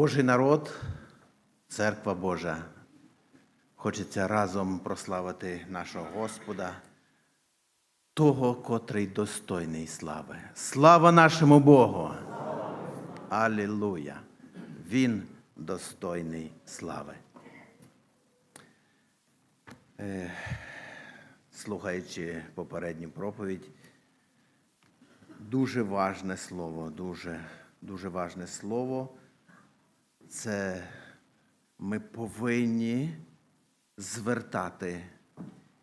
Божий народ, церква Божа. Хочеться разом прославити нашого Господа, того, котрий достойний слави. Слава нашому Богу! Алілуя! Він достойний слави. Е, Слухаючи попередню проповідь, дуже важне слово, дуже, дуже важне слово. Це ми повинні звертати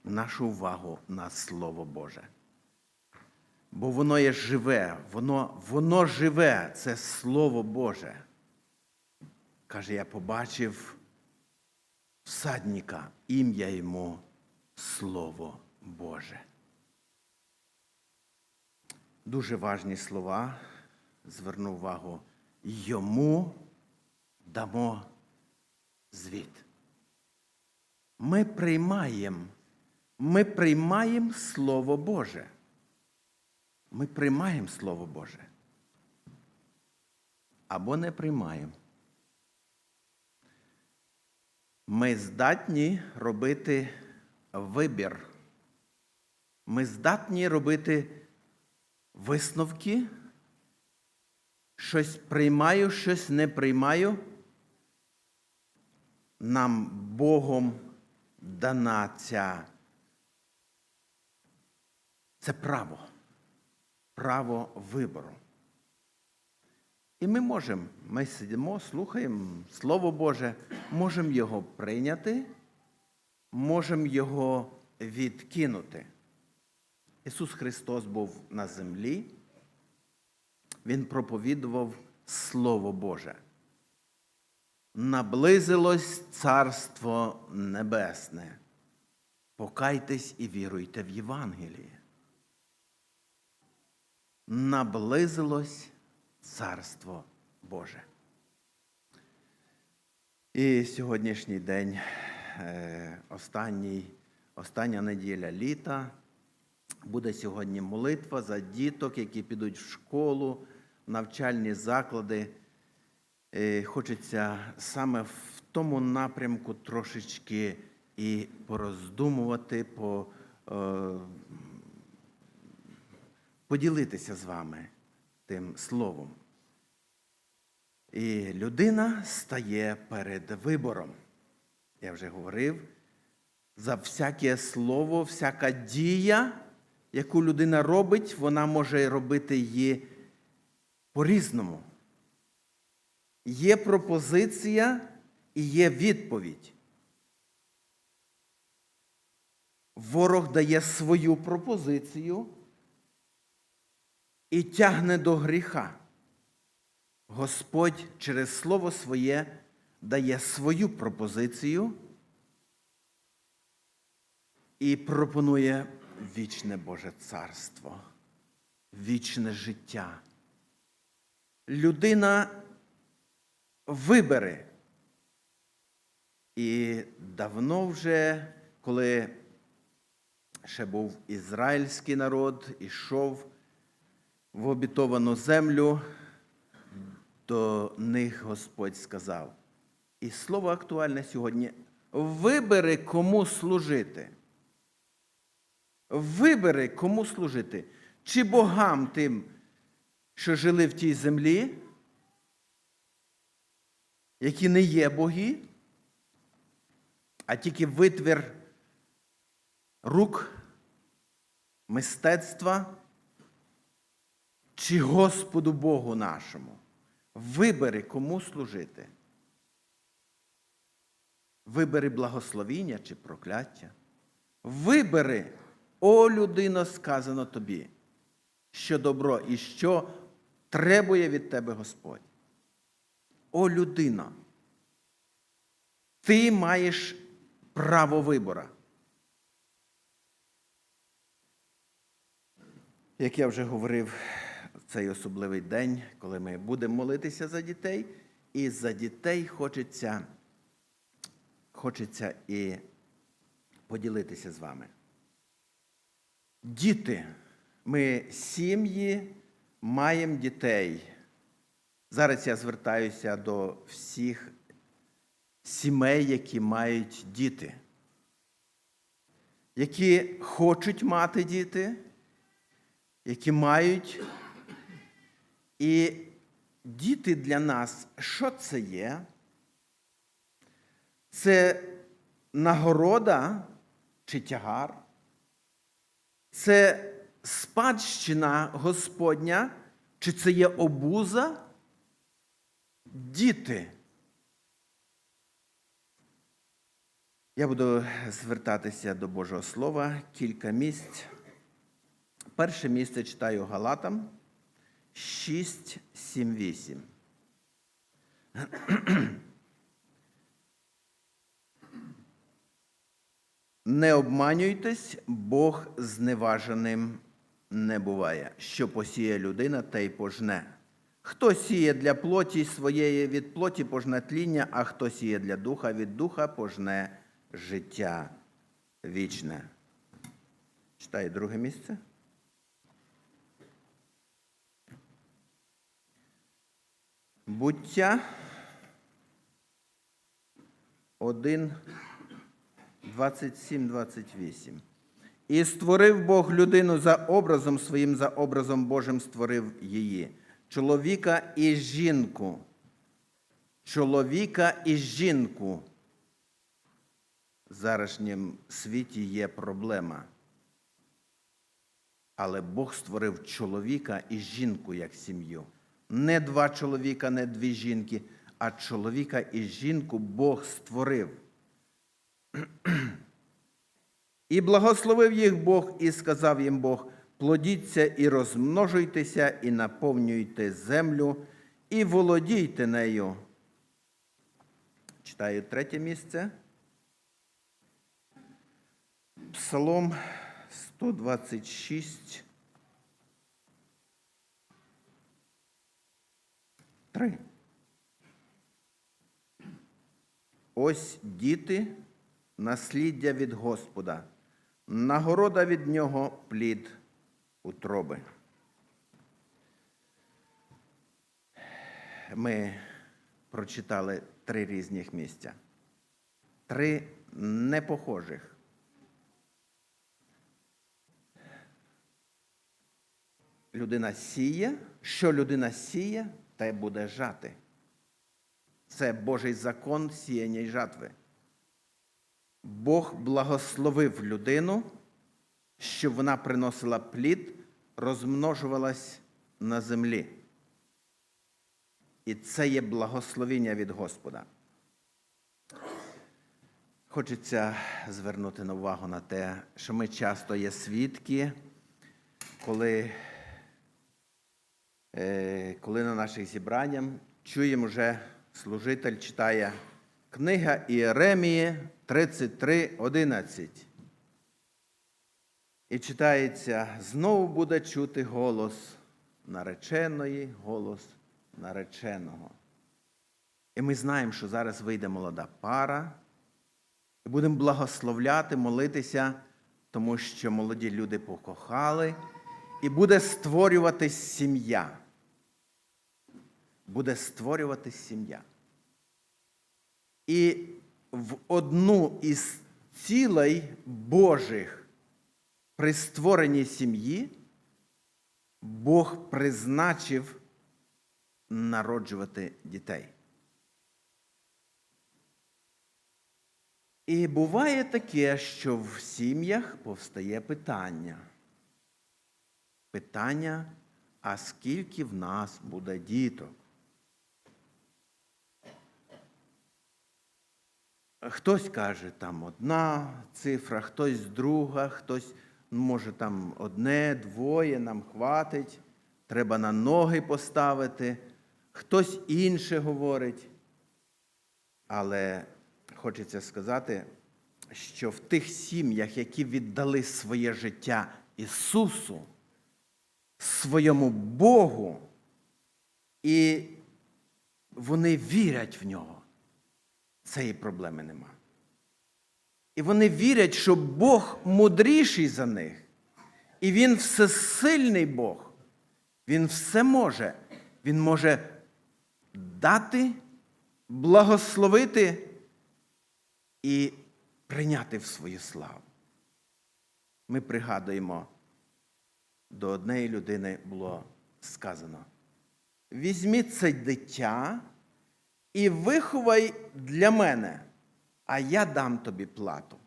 нашу увагу на Слово Боже. Бо воно є живе, воно, воно живе, це Слово Боже. Каже, я побачив всадника, ім'я йому Слово Боже. Дуже важні слова. Зверну увагу. Йому дамо звіт. Ми приймаємо, ми приймаємо Слово Боже. Ми приймаємо Слово Боже. Або не приймаємо. Ми здатні робити вибір. Ми здатні робити висновки. Щось приймаю, щось не приймаю. Нам Богом дана ця це право, право вибору. І ми можемо, ми сидимо, слухаємо Слово Боже, можемо його прийняти, можемо його відкинути. Ісус Христос був на землі, Він проповідував Слово Боже. Наблизилось Царство Небесне. Покайтесь і віруйте в Євангеліє. Наблизилось Царство Боже. І сьогоднішній день, е, останній, остання неділя літа, буде сьогодні молитва за діток, які підуть в школу, в навчальні заклади. Е, Хочеться саме в тому напрямку трошечки і пороздумувати, по, е, поділитися з вами тим словом. І людина стає перед вибором. Я вже говорив, за всяке слово, всяка дія, яку людина робить, вона може робити її по-різному. Є пропозиція і є відповідь. Ворог дає свою пропозицію і тягне до гріха. Господь через Слово Своє дає свою пропозицію і пропонує вічне Боже Царство, вічне життя. Людина вибере. І давно вже, коли ще був ізраїльський народ, ішов в обітовану землю, до них Господь сказав. І слово актуальне сьогодні: вибери, кому служити. Вибери, кому служити. Чи богам тим, що жили в тій землі, які не є боги, а тільки витвір рук, мистецтва, чи Господу Богу нашому. Вибери, кому служити. Вибери благословіння чи прокляття. Вибери, о людино, сказано тобі, що добро і що требує від тебе Господь. О людина, ти маєш право вибора. Як я вже говорив, цей особливий день, коли ми будемо молитися за дітей, і за дітей хочеться, хочеться і поділитися з вами. Діти, ми сім'ї маємо дітей. Зараз я звертаюся до всіх сімей, які мають діти, які хочуть мати діти, які мають. І діти для нас, що це є? Це нагорода чи тягар? Це спадщина Господня, чи це є обуза? Діти. Я буду звертатися до Божого Слова кілька місць. Перше місце читаю Галатам 6, 7, 8. Не обманюйтесь, Бог зневаженим не буває. Що посіє людина, те й пожне. Хто сіє для плоті своєї від плоті пожне тління, а хто сіє для духа від духа пожне життя вічне. Читаю друге місце. Буття 1, 27, 28. І створив Бог людину за образом своїм, за образом Божим створив її. Чоловіка і жінку. Чоловіка і жінку. В зарашнім світі є проблема. Але Бог створив чоловіка і жінку як сім'ю. Не два чоловіка, не дві жінки, а чоловіка і жінку Бог створив. І благословив їх Бог, і сказав їм Бог: плодіться і розмножуйтеся, і наповнюйте землю, і володійте нею. Читаю третє місце. Псалом 126. 3. Ось діти, насліддя від Господа, нагорода від нього плід утроби. Ми прочитали три різних місця, три непохожих. Людина сіє, що людина сіє, те буде жати. Це Божий закон сіяння й жатви. Бог благословив людину, щоб вона приносила плід, розмножувалась на землі. І це є благословіння від Господа. Хочеться звернути на увагу на те, що ми часто є свідки, коли, е, коли на наших зібраннях чуємо вже служитель читає книга Іеремії 33.11. І читається, знову буде чути голос нареченої, голос нареченого. І ми знаємо, що зараз вийде молода пара, і будемо благословляти, молитися, тому що молоді люди покохали, і буде створюватись сім'я. Буде створюватись сім'я. І в одну із цілей Божих при створенні сім'ї Бог призначив народжувати дітей. І буває таке, що в сім'ях повстає питання. Питання, а скільки в нас буде діток? Хтось каже, там одна цифра, хтось друга, хтось може там одне, двоє, нам хватить, треба на ноги поставити, хтось інше говорить. Але хочеться сказати, що в тих сім'ях, які віддали своє життя Ісусу, своєму Богу, і вони вірять в нього цієї проблеми нема. І вони вірять, що Бог мудріший за них. І Він всесильний Бог. Він все може. Він може дати, благословити і прийняти в свою славу. Ми пригадуємо, до однієї людини було сказано: візьміть це дитя і виховай для мене, а я дам тобі плату.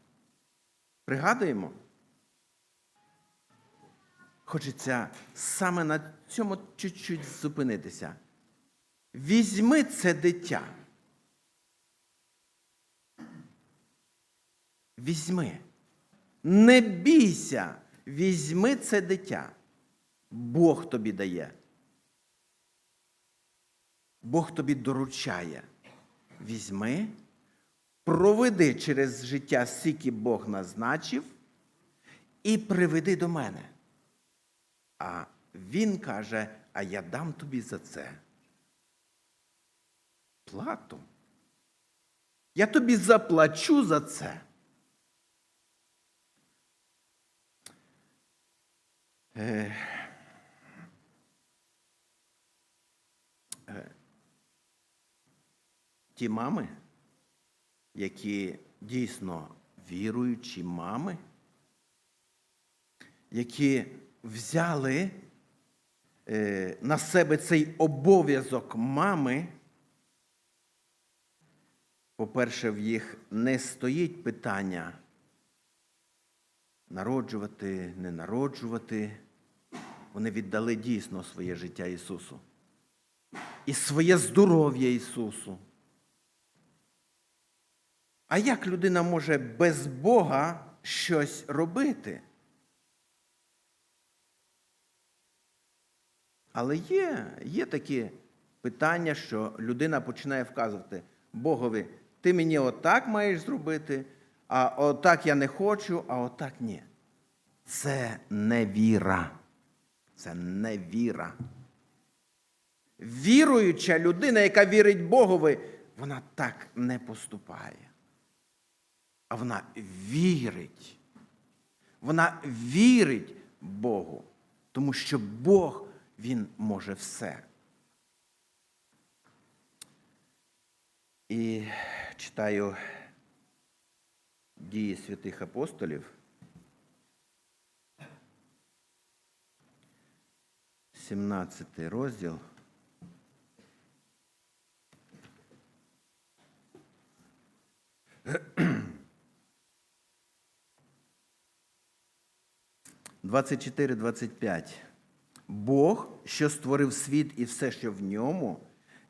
Пригадуємо? Хочеться саме на цьому чуть-чуть зупинитися. Візьми це дитя. Візьми. Не бійся, візьми це дитя. Бог тобі дає. Бог тобі доручає. Візьми, проведи через життя, скільки Бог назначив, і приведи до мене. А він каже, а я дам тобі за це. Плату. Я тобі заплачу за це. Е, е, Ті мами, які дійсно віруючі мами, які взяли е, на себе цей обов'язок мами, по-перше, в їх не стоїть питання народжувати, не народжувати. Вони віддали дійсно своє життя Ісусу. І своє здоров'я Ісусу. А як людина може без Бога щось робити? Але є, є такі питання, що людина починає вказувати Богові, ти мені отак маєш зробити, а отак я не хочу, а отак ні. Це не віра. Це не віра. Віруюча людина, яка вірить Богові, вона так не поступає. А вона вірить. Вона вірить Богу, тому що Бог, Він може все. І читаю дії святих апостолів. 17 розділ. Двадцять чотири, двадцять п'ять. Бог, що створив світ і все, що в ньому,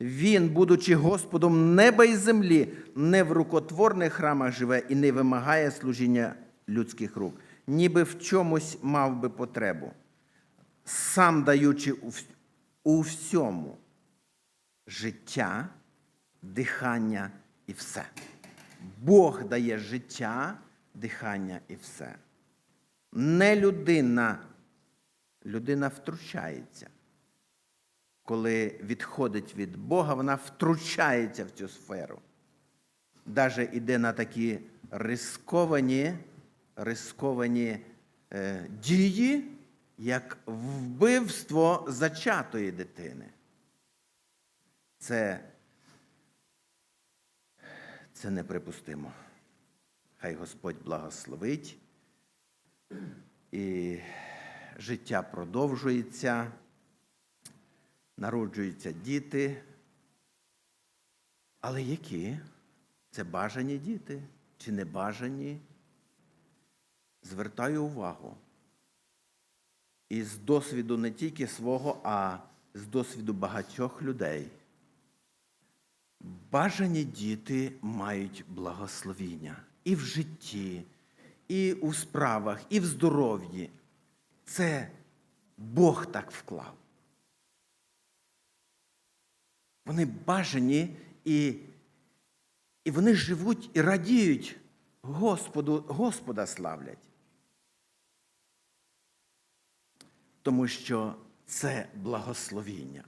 Він, будучи Господом неба і землі, не в рукотворних храмах живе і не вимагає служіння людських рук, ніби в чомусь мав би потребу сам даючи у, всьому життя, дихання і все. Бог дає життя, дихання і все. Не людина. Людина втручається. Коли відходить від Бога, вона втручається в цю сферу. Даже йде на такі рисковані, рисковані е, дії, як вбивство зачатої дитини. Це, це неприпустимо. Хай Господь благословить. І життя продовжується, народжуються діти. Але які? Це бажані діти чи не бажані? Звертаю увагу. І з досвіду не тільки свого, а з досвіду багатьох людей. Бажані діти мають благословіння і в житті, і у справах, і в здоров'ї. Це Бог так вклав. Вони бажані і, і вони живуть і радіють Господу, Господа славлять. Тому що це благословіння.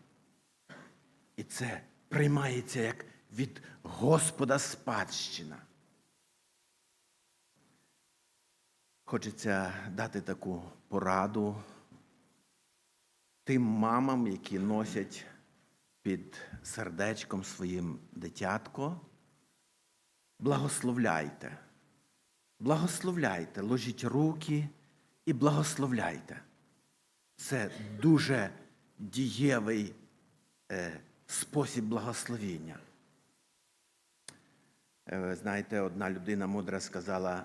І це приймається як від Господа спадщина. Хочеться дати таку пораду тим мамам, які носять під сердечком своїм дитятко, благословляйте. Благословляйте, ложіть руки і благословляйте. Це дуже дієвий е, спосіб благословіння. Е, знаєте, одна людина мудра сказала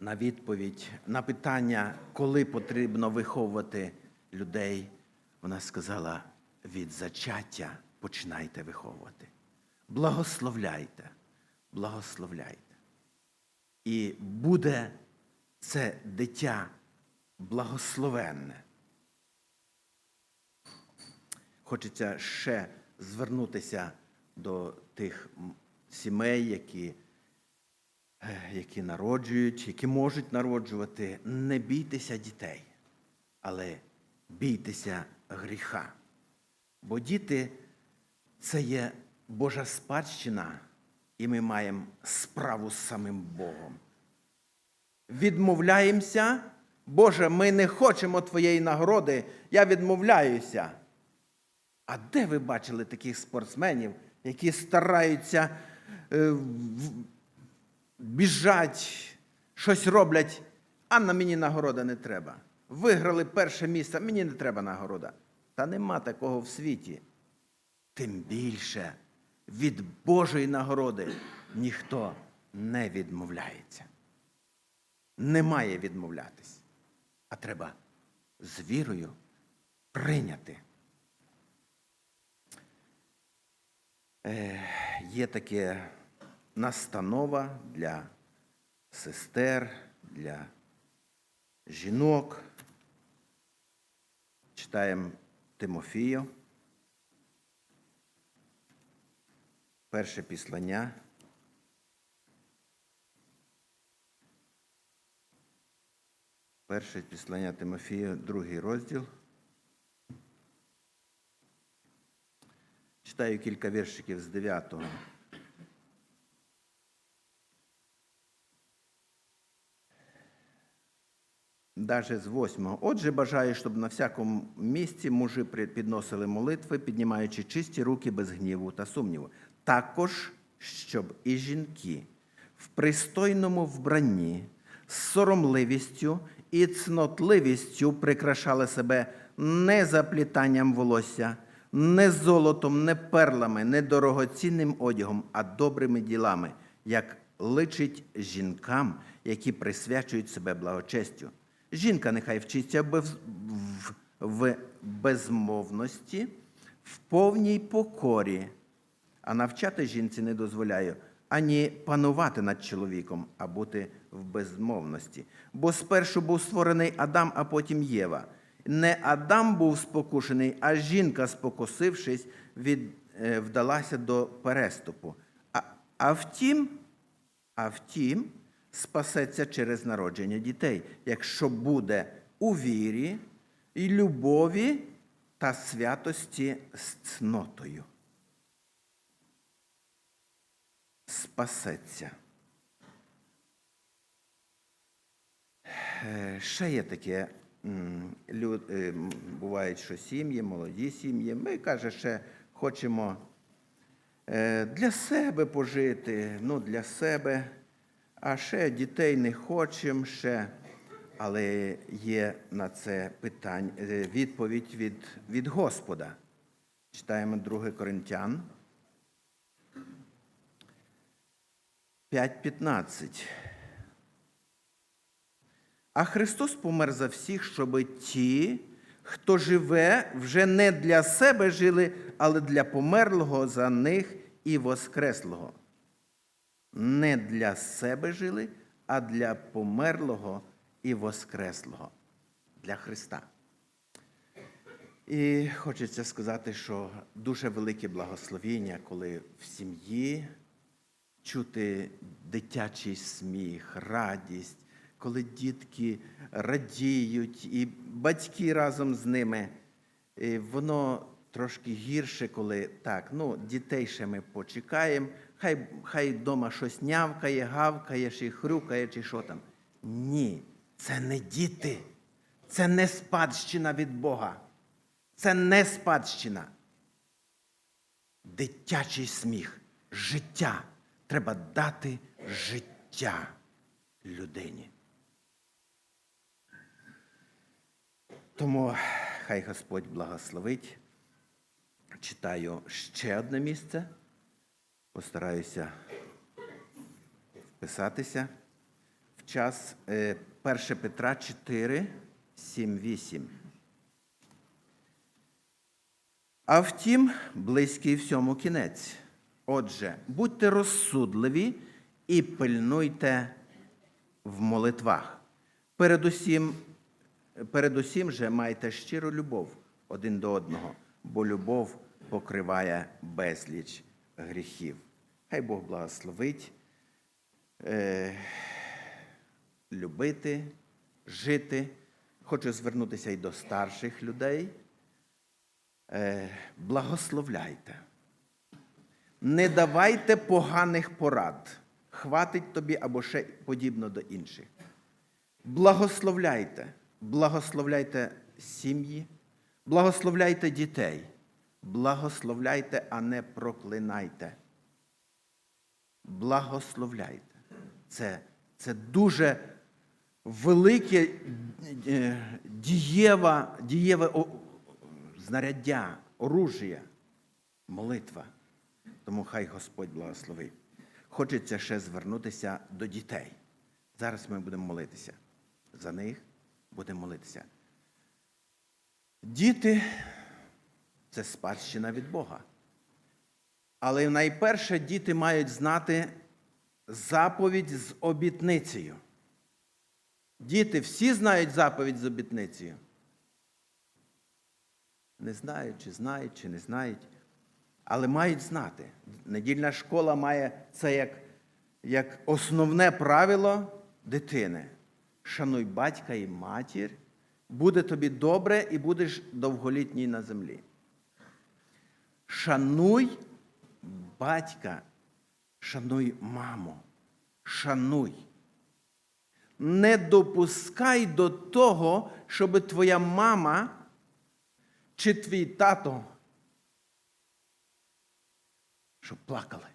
на відповідь на питання, коли потрібно виховувати людей, вона сказала: від зачаття починайте виховувати. Благословляйте, благословляйте. І буде це дитя благословенне. Хочеться ще звернутися до тих сімей, які, які народжують, які можуть народжувати. Не бійтеся дітей, але бійтеся гріха. Бо діти це є Божа спадщина, і ми маємо справу з самим Богом. Відмовляємося, Боже, ми не хочемо Твоєї нагороди, я відмовляюся. А де ви бачили таких спортсменів, які стараються е, біжать, щось роблять, а на мені нагорода не треба. Виграли перше місце, мені не треба нагорода. Та нема такого в світі. Тим більше від Божої нагороди ніхто не відмовляється. Не має відмовлятись, а треба з вірою прийняти. Е, Є таке настанова для сестер, для жінок. Читаємо Тимофію. Перше післання. Перше післання Тимофію, другий розділ. Читаю кілька віршиків з 9. Даже з 8. Отже, бажаю, щоб на всякому місці мужі підносили молитви, піднімаючи чисті руки без гніву та сумніву. Також, щоб і жінки в пристойному вбранні, з соромливістю і цнотливістю прикрашали себе не заплітанням волосся, не золотом, не перлами, не дорогоцінним одягом, а добрими ділами, як личить жінкам, які присвячують себе благочестю. Жінка нехай вчиться в- в безмовності, в повній покорі, а навчати жінці не дозволяю ані панувати над чоловіком, а бути в безмовності. Бо спершу був створений Адам, а потім Єва. Не Адам був спокушений, а жінка, спокусившись, від, е, вдалася до переступу. А, а втім, а втім, спасеться через народження дітей, якщо буде у вірі і любові та святості з цнотою. Спасеться. Е, Ще є таке, е, бувають, що сім'ї, молоді сім'ї. Ми, каже, ще хочемо е, для себе пожити, ну, для себе, а ще дітей не хочемо ще. Але є на це питання, е, відповідь від, від Господа. Читаємо 2 Коринтян 5.15. А Христос помер за всіх, щоб ті, хто живе, вже не для себе жили, але для померлого за них і воскреслого. Не для себе жили, а для померлого і воскреслого. Для Христа. І хочеться сказати, що дуже велике благословіння, коли в сім'ї чути дитячий сміх, радість, коли дітки радіють, і батьки разом з ними. І воно трошки гірше, коли так, ну, дітей ще ми почекаємо, хай, хай вдома щось нявкає, гавкає, чи хрюкає, чи що там. Ні, це не діти, це не спадщина від Бога. Це не спадщина. дитячий сміх, життя. Треба дати життя людині. Тому хай Господь благословить. Читаю ще одне місце. Постараюся вписатися в час е, 1 Петра 4, 7, 8. А втім, близький всьому кінець. Отже, будьте розсудливі і пильнуйте в молитвах. Передусім, передусім же майте щиру любов один до одного, бо любов покриває безліч гріхів. Хай Бог благословить е, любити, жити. Хочу звернутися і до старших людей. Е, благословляйте. Не давайте поганих порад. Хватить тобі або ще подібно до інших. Благословляйте, благословляйте сім'ї, благословляйте дітей, благословляйте, а не проклинайте. Благословляйте. Це, це дуже велике е, дієве, дієве знаряддя, оружія, молитва. Тому хай Господь благословить. Хочеться ще звернутися до дітей. Зараз ми будемо молитися. За них будемо молитися. Діти це спадщина від Бога. Але найперше діти мають знати заповідь з обітницею. Діти всі знають заповідь з обітницею. Не знають, чи знають, чи не знають, але мають знати. Недільна школа має це як, як основне правило дитини. Шануй батька і матір, буде тобі добре і будеш довголітній на землі. Шануй батька, шануй маму, шануй. Не допускай до того, щоб твоя мама чи твій тато, щоб плакали,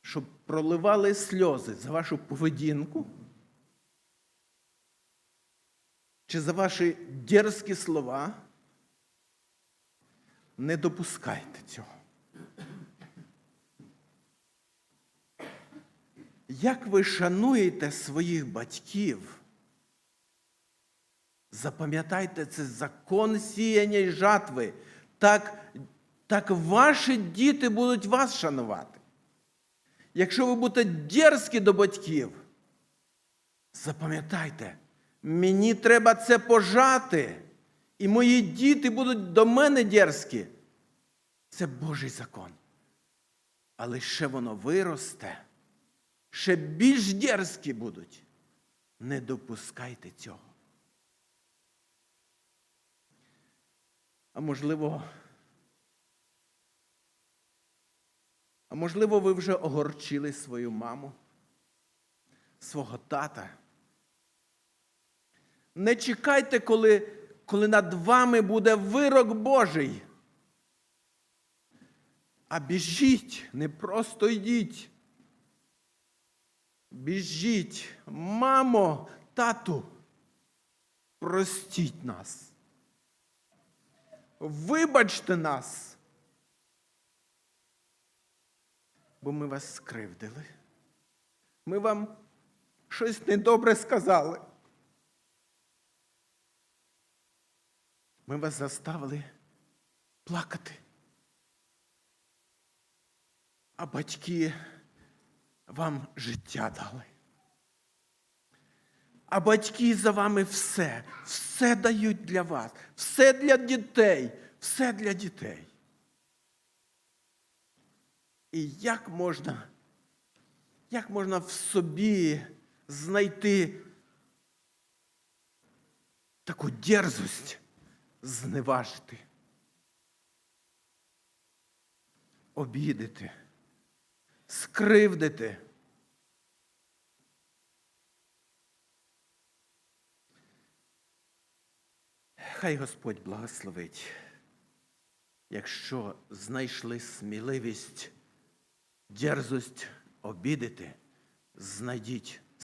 щоб проливали сльози за вашу поведінку, чи за ваші дерзкі слова. Не допускайте цього. Як ви шануєте своїх батьків? Запам'ятайте, це закон сіяння й жатви. Так, так ваші діти будуть вас шанувати. Якщо ви будете дерзкі до батьків, запам'ятайте, мені треба це пожати, і мої діти будуть до мене дерзкі. Це Божий закон. Але ще воно виросте, ще більш дерзкі будуть. Не допускайте цього. А можливо, а можливо, ви вже огорчили свою маму, свого тата. Не чекайте, коли, коли над вами буде вирок Божий. А біжіть, не просто йдіть. Біжіть, мамо, тату, простіть нас. Вибачте нас. Бо ми вас скривдили. Ми вам щось недобре сказали. Ми вас заставили плакати. А батьки вам життя дали. А батьки за вами все, все дають для вас, все для дітей, все для дітей. І як можна, як можна в собі знайти таку дерзость зневажити, обідати, скривдити? Хай Господь благословить якщо знайшли сміливість, дерзость обідати, знайдіть